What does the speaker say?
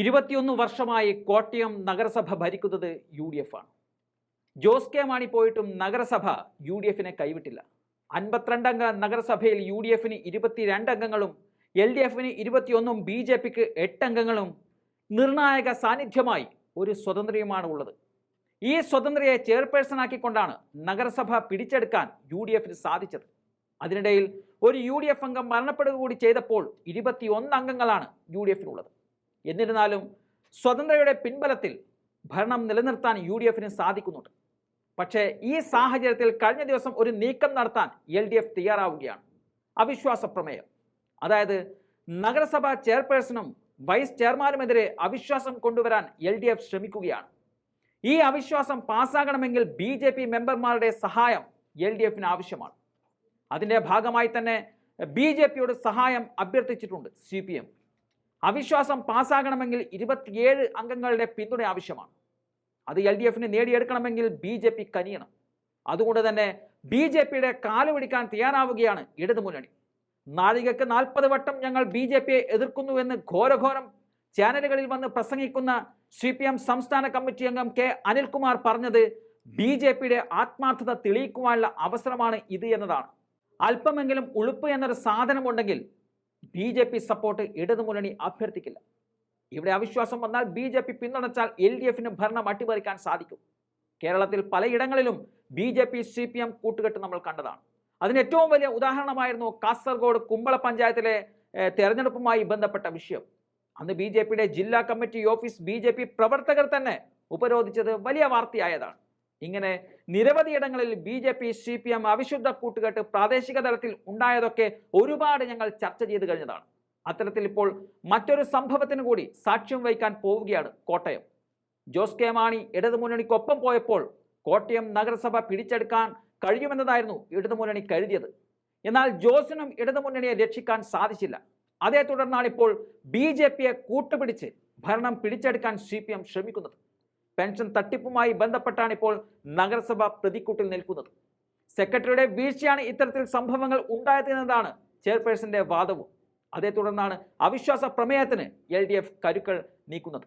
ഇരുപത്തിയൊന്ന് വർഷമായി കോട്ടയം നഗരസഭ ഭരിക്കുന്നത് യു ഡി എഫ് ആണ്. ജോസ് കെ മാണി പോയിട്ടും നഗരസഭ യു ഡി എഫിനെ കൈവിട്ടില്ല. അൻപത്തിരണ്ടംഗ നഗരസഭയിൽ യു ഡി എഫിന് ഇരുപത്തിരണ്ട് അംഗങ്ങളും എൽ ഡി എഫിന് ഇരുപത്തിയൊന്നും ബി ജെ പിക്ക് എട്ട് അംഗങ്ങളും നിർണായക സാന്നിധ്യമായി ഒരു സ്വതന്ത്രയുമാണ് ഉള്ളത്. ഈ സ്വതന്ത്രയെ ചെയർപേഴ്സണാക്കിക്കൊണ്ടാണ് നഗരസഭ പിടിച്ചെടുക്കാൻ യു ഡി എഫിന് സാധിച്ചത്. അതിനിടയിൽ ഒരു യു ഡി എഫ് അംഗം മരണപ്പെടുക കൂടി ചെയ്തപ്പോൾ ഇരുപത്തിയൊന്ന് അംഗങ്ങളാണ് യു ഡി എഫിനുള്ളത് എന്നിരുന്നാലും സ്വതന്ത്രയുടെ പിൻബലത്തിൽ ഭരണം നിലനിർത്താൻ യു ഡി എഫിന് സാധിക്കുന്നുണ്ട്. പക്ഷേ ഈ സാഹചര്യത്തിൽ കഴിഞ്ഞ ദിവസം ഒരു നീക്കം നടത്താൻ എൽ ഡി എഫ് തയ്യാറാവുകയാണ്. അവിശ്വാസ പ്രമേയം. അതായത് നഗരസഭാ ചെയർപേഴ്സണും വൈസ് ചെയർമാനുമെതിരെ അവിശ്വാസം കൊണ്ടുവരാൻ എൽ ഡി എഫ് ശ്രമിക്കുകയാണ്. ഈ അവിശ്വാസം പാസ്സാകണമെങ്കിൽ ബി ജെ പി മെമ്പർമാരുടെ സഹായം എൽ ഡി എഫിന് ആവശ്യമാണ്. അതിന്റെ ഭാഗമായി തന്നെ ബി ജെ പിയോട് സഹായം അഭ്യർത്ഥിച്ചിട്ടുണ്ട് സി പി എം. അവിശ്വാസം പാസ്സാകണമെങ്കിൽ ഇരുപത്തിയേഴ് അംഗങ്ങളുടെ പിന്തുണ ആവശ്യമാണ്. അത് എൽ ഡി എഫിന് നേടിയെടുക്കണമെങ്കിൽ ബി ജെ പി കനിയണം. അതുകൊണ്ട് തന്നെ ബി ജെ പിയുടെ കാൽ പിടിക്കാൻ തയ്യാറാവുകയാണ് ഇടതുമുന്നണി. നാഴികക്ക് നാൽപ്പത് വട്ടം ഞങ്ങൾ ബി ജെ പിയെ എതിർക്കുന്നുവെന്ന് ഘോരഘോരം ചാനലുകളിൽ വന്ന് പ്രസംഗിക്കുന്ന സി പി എം സംസ്ഥാന കമ്മിറ്റി അംഗം കെ അനിൽകുമാർ പറഞ്ഞത് ബി ജെ പിയുടെ ആത്മാർത്ഥത തെളിയിക്കുവാനുള്ള അവസരമാണ് ഇത് എന്നതാണ്. അല്പമെങ്കിലും ഉളുപ്പ് എന്നൊരു സാധനമുണ്ടെങ്കിൽ ബി ജെ പി സപ്പോർട്ട് ഇടതുമുന്നണി അഭ്യർത്ഥിക്കില്ല. ഇവിടെ അവിശ്വാസം വന്നാൽ ബി ജെ പി പിന്തുണച്ചാൽ എൽ ഡി എഫിന് ഭരണം അട്ടിമറിക്കാൻ സാധിക്കും. കേരളത്തിൽ പലയിടങ്ങളിലും B J P C P M കൂട്ടുകെട്ട് നമ്മൾ കണ്ടതാണ്. അതിന് ഏറ്റവും വലിയ ഉദാഹരണമായിരുന്നു കാസർഗോഡ് കുമ്പള പഞ്ചായത്തിലെ തെരഞ്ഞെടുപ്പുമായി ബന്ധപ്പെട്ട വിഷയം. അന്ന് ബി ജില്ലാ കമ്മിറ്റി ഓഫീസ് ബി പ്രവർത്തകർ തന്നെ ഉപരോധിച്ചത് വലിയ വാർത്തയായതാണ്. ഇങ്ങനെ നിരവധിയിടങ്ങളിൽ B J P C P M അവിശുദ്ധ കൂട്ടുകെട്ട് പ്രാദേശിക തലത്തിൽ ഉണ്ടായതൊക്കെ ഒരുപാട് ഞങ്ങൾ ചർച്ച ചെയ്ത് കഴിഞ്ഞതാണ്. അത്തരത്തിൽ ഇപ്പോൾ മറ്റൊരു സംഭവത്തിന് കൂടി സാക്ഷ്യം വഹിക്കാൻ പോവുകയാണ് കോട്ടയം. ജോസ് കെ മാണി ഇടതുമുന്നണിക്കൊപ്പം പോയപ്പോൾ കോട്ടയം നഗരസഭ പിടിച്ചെടുക്കാൻ കഴിയുമെന്നതായിരുന്നു ഇടതുമുന്നണി കരുതിയത്. എന്നാൽ ജോസിനും ഇടതുമുന്നണിയെ രക്ഷിക്കാൻ സാധിച്ചില്ല. അതേ തുടർന്നാണ് ഇപ്പോൾ ബി ജെ പിയെ കൂട്ടുപിടിച്ച് ഭരണം പിടിച്ചെടുക്കാൻ സി പി എം ശ്രമിക്കുന്നത്. പെൻഷൻ തട്ടിപ്പുമായി ബന്ധപ്പെട്ടാണ് ഇപ്പോൾ നഗരസഭ പ്രതിക്കൂട്ടിൽ നിൽക്കുന്നത്. സെക്രട്ടറിയുടെ വീഴ്ചയാണ് ഇത്തരത്തിൽ സംഭവങ്ങൾ ഉണ്ടായത് എന്നതാണ് ചെയർപേഴ്സന്റെ വാദവും. അതേ തുടർന്നാണ് അവിശ്വാസ പ്രമേയത്തിന് എൽ ഡി എഫ് കരുക്കൾ നീക്കുന്നത്.